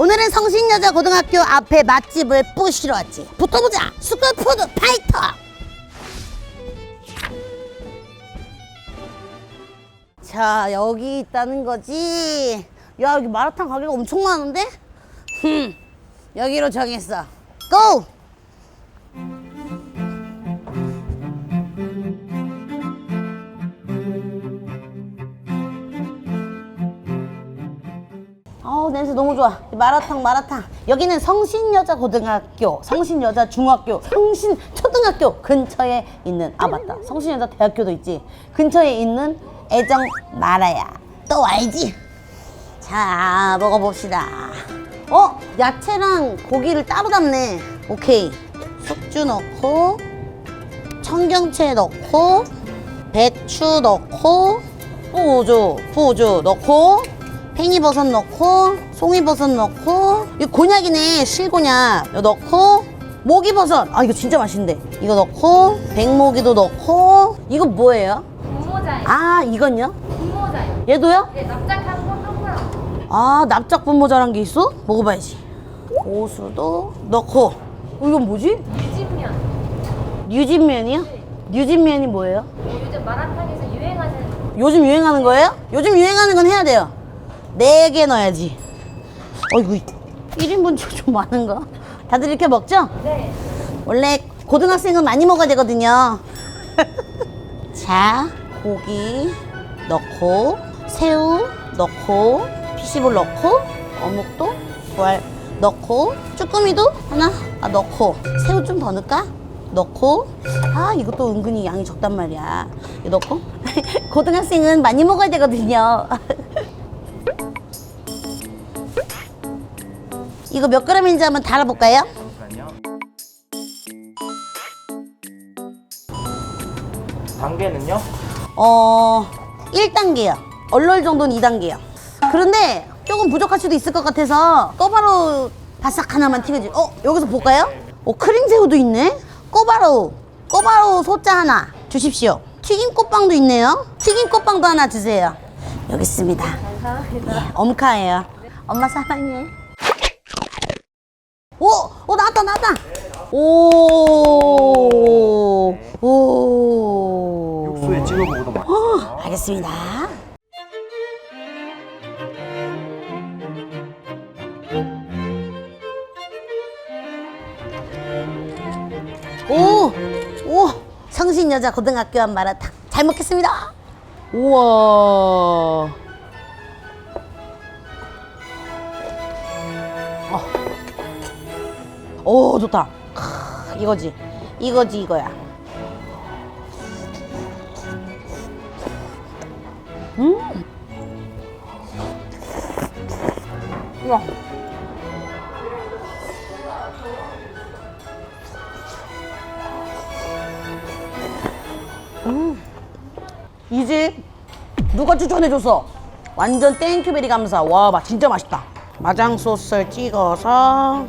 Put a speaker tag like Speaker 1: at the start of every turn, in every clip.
Speaker 1: 오늘은 성신여자 고등학교 앞에 맛집을 부시러 왔지. 붙어보자. 스쿨푸드 파이터. 자 여기 있다는 거지. 야 여기 마라탕 가게가 엄청 많은데? 흠 여기로 정했어. 고! 아우 냄새 너무 좋아. 이 마라탕 마라탕. 여기는 성신여자고등학교 성신여자중학교 성신초등학교 근처에 있는 아 맞다. 성신여자대학교도 있지. 근처에 있는 애정 마라야. 또 알지? 자 먹어봅시다. 어? 야채랑 고기를 따로 담네. 오케이. 숙주 넣고 청경채 넣고 배추 넣고 부주 부주 넣고 팽이버섯 넣고 송이버섯 넣고 이거 곤약이네 실곤약 이거 넣고 모기버섯 아 이거 진짜 맛있는데 이거 넣고 백모기도 넣고 이거 뭐예요?
Speaker 2: 분모자예요.
Speaker 1: 아 이건요?
Speaker 2: 분모자예요.
Speaker 1: 얘도요?
Speaker 2: 네, 납작한 거 동그란.
Speaker 1: 아 납작 분모자란 게 있어? 먹어봐야지 고수도 넣고 어, 이건 뭐지?
Speaker 2: 유진면.
Speaker 1: 뉴진면이요? 뉴진면이 뭐예요?
Speaker 2: 어, 요즘 마라탕에서 유행하는
Speaker 1: 요즘 유행하는 거예요? 요즘 유행하는 건 해야 돼요. 네 개 넣어야지. 어이구, 1인분 좀 많은가? 다들 이렇게 먹죠?
Speaker 2: 네.
Speaker 1: 원래 고등학생은 많이 먹어야 되거든요. 자, 고기 넣고, 새우 넣고, 피시볼 넣고, 어묵도 부알 넣고, 쭈꾸미도 하나 아, 넣고, 새우 좀 더 넣을까? 넣고, 아, 이것도 은근히 양이 적단 말이야. 넣고, 고등학생은 많이 먹어야 되거든요. 이거 몇 그램인지 한번 달아볼까요?
Speaker 3: 잠시만요. 단계는요?
Speaker 1: 어, 1단계요. 얼얼 정도는 2단계요. 그런데 조금 부족할 수도 있을 것 같아서 꼬바로 바싹 하나만 튀겨지. 어, 여기서 볼까요? 어, 크림 새우도 있네? 꼬바로, 꼬바로 소자 하나 주십시오. 튀김 꽃빵도 있네요. 튀김 꽃빵도 하나 주세요. 여기 있습니다.
Speaker 2: 감사합니다.
Speaker 1: 예, 엄카예요. 엄마 사랑해. 나왔다 나왔다. 오, 오.
Speaker 3: 육수에 찍어 먹어도 맛있어요.
Speaker 1: 알겠습니다. 오, 오, 성신 여자 고등학교 한 마라탕 잘 먹겠습니다. 우와. 오, 좋다. 크, 이거지, 이거지 이거야. 우와. 음. 이 집 누가 추천해줬어? 완전 땡큐베리 감사. 와, 맛 진짜 맛있다. 마장 소스를 찍어서.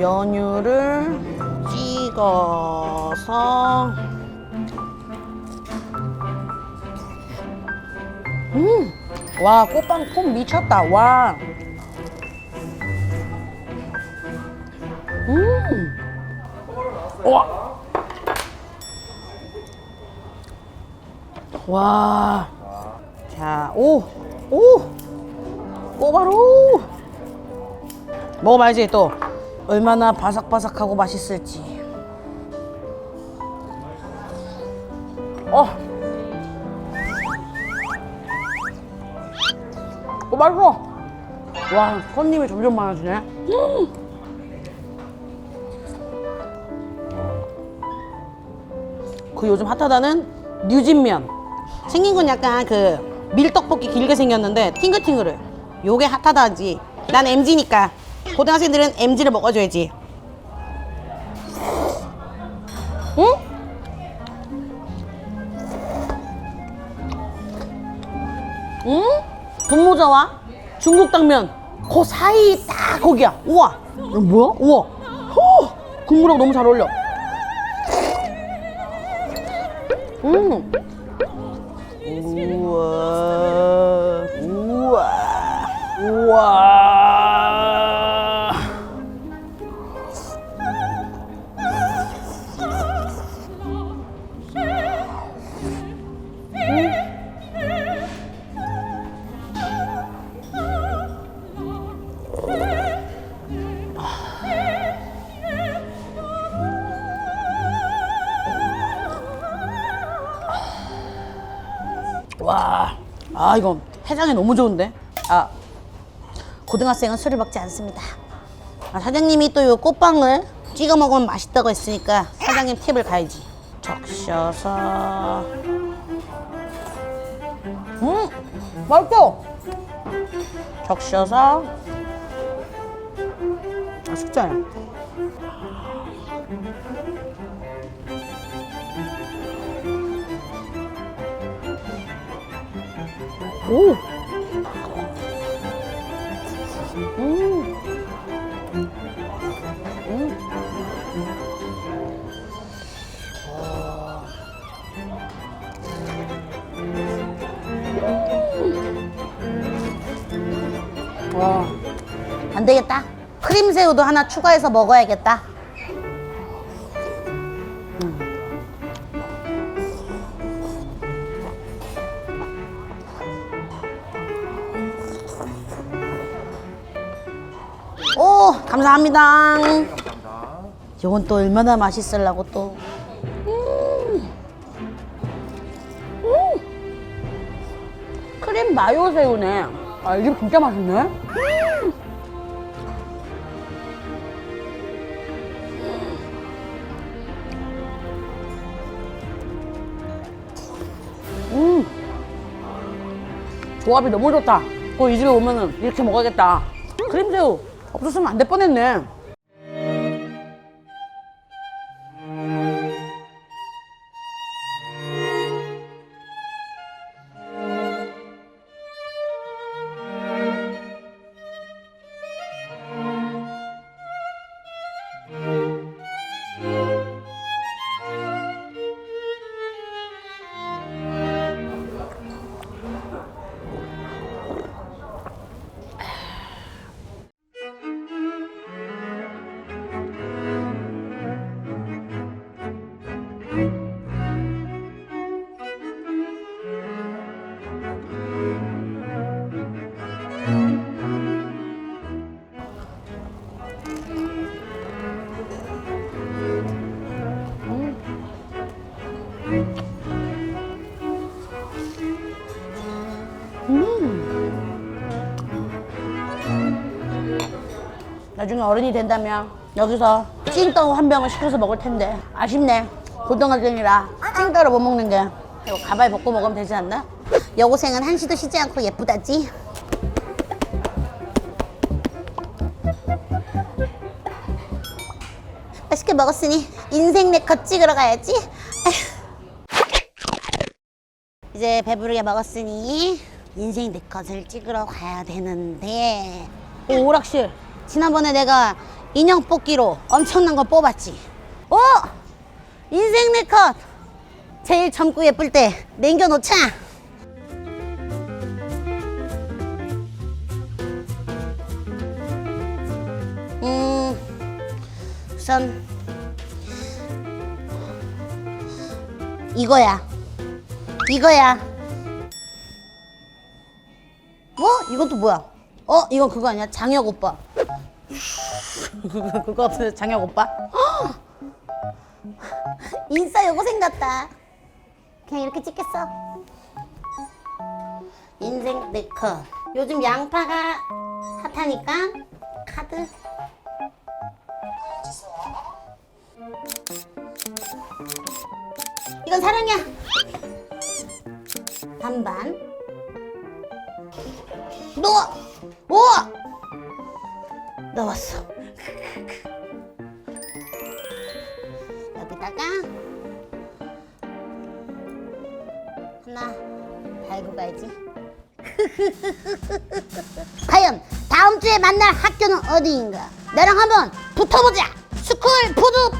Speaker 1: 연유를 찍어서. 음, 와 꽃빵 폼 미쳤다. 와. 음, 와. 와. 자, 오, 오, 꼬바로. 먹어봐야지 또 얼마나 바삭바삭하고 맛있을지. 어. 어, 맛있어. 와, 손님이 점점 많아지네. 음. 그 요즘 핫하다는 뉴진면. 생긴 건 약간 그 밀떡볶이 길게 생겼는데 팅글팅글해. 요게 핫하다지. 난 MG니까. 고등학생들은 MG를 먹어줘야지. 응? 응? 분모자와 중국 당면 그 사이 딱 거기야 우와 이거 뭐야? 우와 허! 국물하고 너무 잘 어울려 음 우와. 우와. 우와. 와. 아, 이거 해장에 너무 좋은데? 아, 고등학생은 술을 먹지 않습니다. 아, 사장님이 또 이 꽃빵을 찍어 먹으면 맛있다고 했으니까 사장님 팁을 가야지. 적셔서. 음, 맛있어. 적셔서. 아, 식자야. 오. 음. 음. 와. 안 되겠다. 크림 새우도 하나 추가해서 먹어야겠다. 오, 감사합니다.
Speaker 3: 감사합니다.
Speaker 1: 이건 또 얼마나 맛있을라고 또. 음. 음. 크림 마요 새우네. 아, 이게 진짜 맛있네. 음. 음. 조합이 너무 좋다. 꼭이 집에 오면은 이렇게 먹어야겠다. 크림 새우 없었으면 안 될 뻔했네. 나중에 어른이 된다면 여기서 찐따오 한 병을 시켜서 먹을 텐데. 아쉽네. 고등학생이라 찐따로 못 먹는 게. 이거 가발 벗고 먹으면 되지 않나? 여고생은 한시도 쉬지 않고 예쁘다지. 맛있게 먹었으니 인생 네컷 찍으러 가야지. 이제 배부르게 먹었으니 인생 네컷을 찍으러 가야 되는데. 오 오락실. 지난번에 내가 인형 뽑기로 엄청난 거 뽑았지. 오 인생 네컷 제일 젊고 예쁠 때 남겨놓자! 음 우선 이거야. 이거야 어? 또 뭐야? 어? 이건 그거 아니야? 장혁 오빠. 그거 같은데 장혁 오빠? 헉! 인싸 여고생 같다. 그냥 이렇게 찍겠어. 인생 네컷. 요즘 양파가 핫하니까 카드. 이건 사랑이야. 반반. 넣어! 오! 넣었어. 여기다가 하나 달고 가야지. 과연 다음 주에 만날 학교는 어디인가? 나랑 한번 붙어보자. 스쿨 푸드